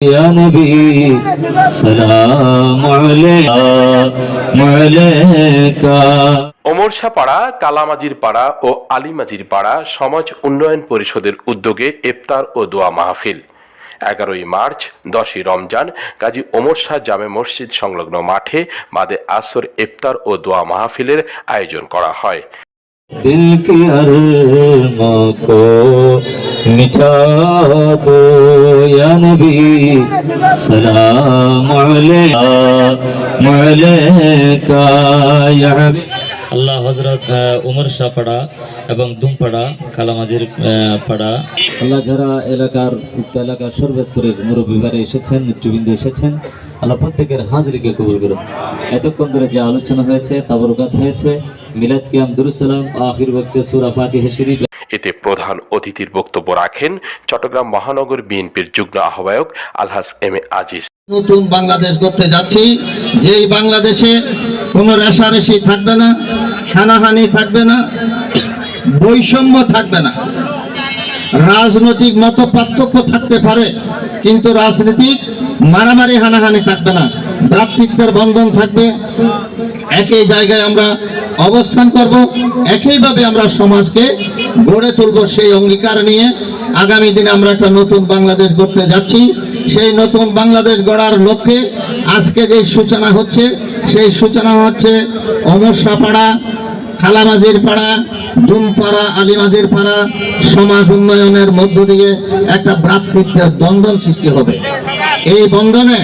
يا পাড়া কালামাজির পাড়া ও আলিমাজির পাড়া সমাজ উন্নয়ন পরিষদের উদ্যোগে ইফতার ও দোয়া মাহফিল। এগারোই মার্চ দশই রমজান কাজী ওমর শাহ জামে মসজিদ সংলগ্ন মাঠে বাদে আসর ইফতার ও দোয়া মাহফিলের আয়োজন করা হয়। মিটাবো নবী সালাম আলাইকা আল্লাহ হজরত উমর শাহ পাড়া এবং দুমপাড়া কালামাজির পাড়া। আল্লাহ যারা এলাকার উক্ত এলাকার সর্বস্তরের মুরব্বীবারে এসেছেন নেতৃবৃন্দ এসেছেন আল্লাহ প্রত্যেকের হাজরিকে কবুল করুন। এতক্ষণ ধরে যে আলোচনা হয়েছে তাবরকাত হয়েছে মিলাদ কিয়াম দুরুসালাম আহির বক্তে সুরা ফাতি হেসিরি এতে প্রধান অতিথির বক্তব্য রাখেন চট্টগ্রাম মহানগর বিএনপির যুগ্ম আহ্বায়ক আলহাজ এম এ আজিজ। নতুন বাংলাদেশ করতে যাচ্ছি, যেই বাংলাদেশে কোনো রেশারেশি থাকবে না, হানাহানি থাকবে না, বৈষম্য থাকবে না। রাজনৈতিক মত পার্থক্য থাকতে পারে, কিন্তু রাজনীতিক মারামারি, হানাহানি থাকবে না। ভ্রাতৃত্বের বন্ধন থাকবে। একই জায়গায় আমরা অবস্থান করব। একইভাবে আমরা সমাজকে গড়ে তুলব সেই অঙ্গীকার নিয়ে। আগামী দিনে আমরা একটা নতুন বাংলাদেশ গড়তে যাচ্ছি। সেই নতুন বাংলাদেশ গড়ার লক্ষ্যে আজকে যে সূচনা হচ্ছে, সেই সূচনা হচ্ছে অমরসাপাড়া, খালামাজির পাড়া, দুমপাড়া, আলিমাজির পাড়া, সমাজ উন্নয়নের মধ্য দিয়ে একটা ভ্রাতৃত্বের বন্ধন সৃষ্টি হবে। এই বন্ধনে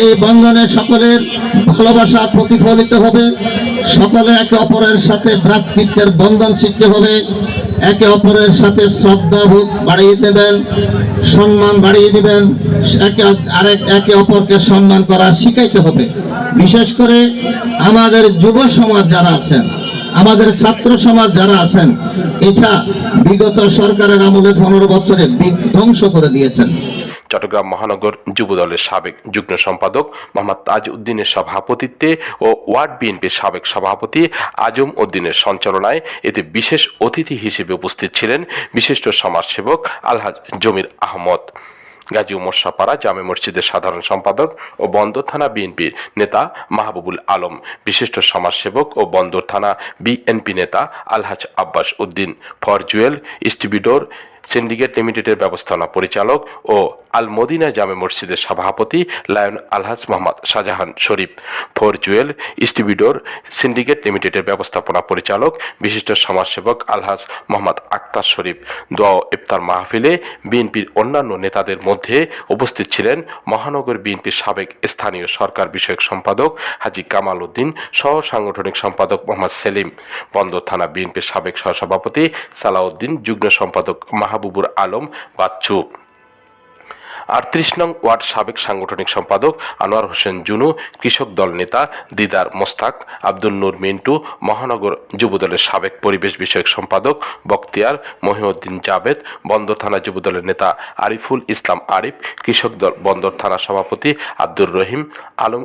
এই বন্ধনে সকলের ভালোবাসা প্রতিফলিত হবে। সকলে একে অপরের সাথে ভ্রাতৃত্বের বন্ধন শিখতে হবে। একে অপরের সাথে শ্রদ্ধাবোধ বাড়িয়ে দেবেন, সম্মান বাড়িয়ে দিবেন। একে আরেক একে অপরকে সম্মান করা শিখাইতে হবে। বিশেষ করে আমাদের যুব সমাজ যারা আছেন, আমাদের ছাত্র সমাজ যারা আছেন, এটা বিগত সরকারের আমলে পনেরো বছরে বিধ্বংস করে দিয়েছেন। চট্টগ্রাম মহানগর যুবদলের সাবেক যুগ্ম সম্পাদক মোহাম্মদ তাজ উদ্দিনের সভাপতিত্বে ও ওয়ার্ড বিএনপির সাবেক সভাপতি আজম উদ্দিনের সঞ্চালনায় এতে বিশেষ অতিথি হিসেবে উপস্থিত ছিলেন বিশিষ্ট সমাজসেবক আলহাজ জমির আহমদ। গাজী মোর্শাপাড়া জামে মসজিদের সাধারণ সম্পাদক ও বন্দর থানা বিএনপির নেতা মাহবুবুল আলম, বিশিষ্ট সমাজসেবক ও বন্দর থানা বিএনপি নেতা Alhaj Abbas Uddin four jewel stevedore syndicate লিমিটেডের ব্যবস্থাপনা পরিচালক ও আল মদিনা জামে মসজিদের সভাপতি lion Alhaj Mohammad Shahjahan Sharif. Four jewel stevedore syndicate লিমিটেডের ব্যবস্থাপনা পরিচালক বিশিষ্ট সমাজসেবক আলহাজ মোহাম্মদ আক্তার শরীফ। দোয়া ইফতার মাহফিলে বিএনপির অন্যান্য নেতাদের মধ্যে উপস্থিত ছিলেন মহানগর বিএনপির সাবেক স্থানীয় সরকার বিষয়ক সম্পাদক হাজি কামাল উদ্দিন, সহ সাংগঠনিক সম্পাদক মোহাম্মদ সেলিম। বন্দর থানা বিএনপির সাবেক সহসভাপতি সালাউদ্দিন, যুগ্ম সম্পাদক মাহবুবুর আলম বাচ্চু। আটত্রিশ নং ওয়ার্ড সাবেক সাংগঠনিক সম্পাদক আনোয়ার হোসেন জুনু, কৃষক দল নেতা দিদার মোস্তাক, আব্দুল নূর মিন্টু, মহানগর যুবদলের সাবেক পরিবেশ বিষয়ক সম্পাদক বক্তিয়ার মহিউদ্দিন জাবেদ বন্দর থানা যুবদলের নেতা আরিফুল ইসলাম আরিফ, কৃষক দল বন্দর থানা সভাপতি আব্দুর রহিম, আলম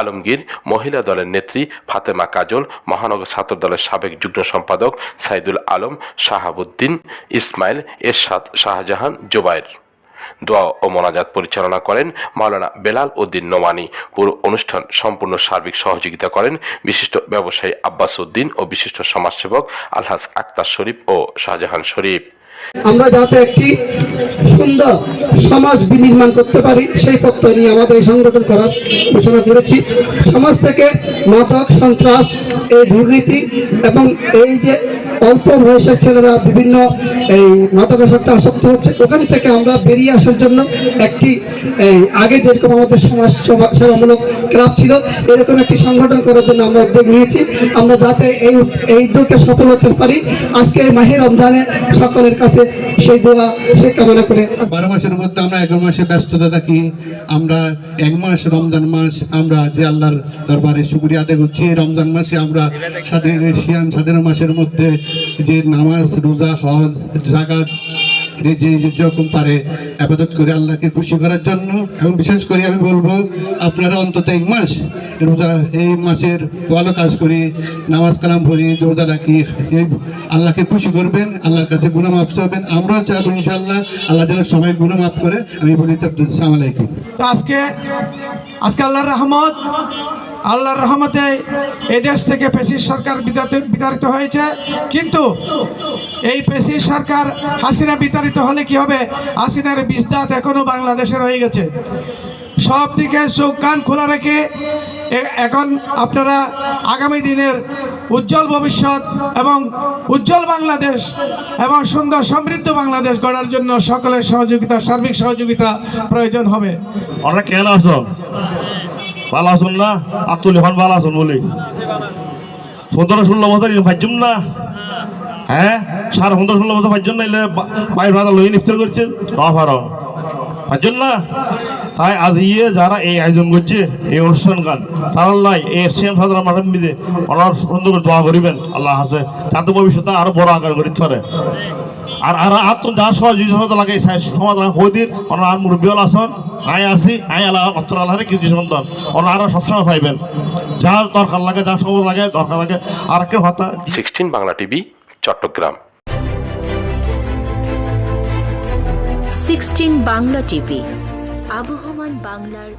আলমগীর, মহিলা দলের নেত্রী ফাতেমা কাজল, মহানগর ছাত্র দলের সাবেক যুগ্ম সম্পাদক সাইদুল আলম, শাহাবুদ্দিন, ইসমাইল, এরশাদ শাহজাহান, জোবায়ের। দোয়া ও মোনাজাত পরিচালনা করেন মাওলানা বেলাল উদ্দিন নোমানি। পুরো অনুষ্ঠান সম্পূর্ণ সার্বিক সহযোগিতা করেন বিশিষ্ট ব্যবসায়ী আব্বাস উদ্দিন ও বিশিষ্ট সমাজসেবক আলহাজ আক্তার শরীফ ও শাহজাহান শরীফ। আমরা যাতে একটি সুন্দর সমাজ বিনির্মাণ করতে পারি, সেই পক্ষ নিয়ে আমাদের এই সংগঠন করার ঘোষণা করেছি। সমাজ থেকে মাদক সন্ত্রাস, এই দুর্নীতি এবং এই যে অল্প বয়সের ছেলেরা বিভিন্ন এই মাদকাসক্ত আসক্ত হচ্ছে। ওখান থেকে আমরা বেরিয়ে আসার জন্য একটি এই আগে যেরকম আমাদের সমাজ সেবা- সেবামূলক ক্লাব ছিল, এরকম একটি সংগঠন করার জন্য আমরা উদ্যোগ নিয়েছি। আমরা যাতে এই এই উদ্যোগকে সফল হতে পারি। আজকে এই মাহে রমজানে সকলের কাছে সেই দোয়া, সে কামনা করে বারো মাসের মধ্যে আমরা এগারো মাসে ব্যস্ততা থাকি। আমরা এক মাস রমজান মাস, আমরা যে আল্লাহর দরবারে শুক্রিয়া আদায় করছি। রমজান মাসে আমরা স্বাধীন এশিয়ান স্বাধীন মাসের মধ্যে যে নামাজ, রোজা, হজ জাগাত যে যে যেরকম পারে আবাদত করে আল্লাহকে খুশি করার জন্য। এবং বিশেষ করে আমি বলব, আপনারা অন্তত এক মাস রোজা, এই মাসের ভালো কাজ করি নামাজ কালাম পড়ি, রোজা রাখি আল্লাহকে খুশি করবেন, আল্লাহর কাছে গুণা মাফ চাবেন আমরাও চাইব ইনশাল্লাহ আল্লাহ যেন সবাই গুণা মাফ করে। আমি বলি তো আজকে আজকে আল্লাহর রহমত। আল্লাহর রহমতে এদেশ থেকে পেশির সরকার বিতাড়িত- হয়েছে। কিন্তু এই পেশির সরকার হাসিনা বিতাড়িত হলে কি হবে? হাসিনার বিস্তাত এখনও বাংলাদেশে রয়ে গেছে। সব দিকে চোখ কান খোলা রেখে এখন আপনারা আগামী দিনের উজ্জ্বল ভবিষ্যৎ এবং উজ্জ্বল বাংলাদেশ এবং সুন্দর সমৃদ্ধ বাংলাদেশ গড়ার জন্য সকলের সহযোগিতা, সার্বিক সহযোগিতা প্রয়োজন হবে। কেন আসুন ভালো আসুন না? আতুল এখন ভালো আসুন বলি। সতেরো ষোলো বছর ভাজুম না? হ্যাঁ? সাড়ে পনেরো ষোলো বছর ভাজুন না, এলে বাইর ভাড়া লই ইফতার করছে রফার ভাজুন না? তাই আজ ইয়ে যারা এই আয়োজন করছে, এই অনুষ্ঠান গান, তারা লাই এই সেম সাধারণ মিদে ওরা সুন্দর করে দোয়া করিবেন, আল্লাহ হাসে তাতে ভবিষ্যতে আরও বড় আকার করিতে পারে। আর আর আত্ম আর তো যার সহযোগিতা লাগে সমাধান হইদির ওনার আর মুরব্বীল আসন আই আসি আই আলা অত্র আলারে কৃতি সন্তান। ওনার আরও সবসময় পাইবেন। যা দরকার লাগে যা সময় লাগে দরকার লাগে আর কেউ হতা sixteen Bangla TV Chattogram. Sixteen Bangla TV আবহমান বাংলার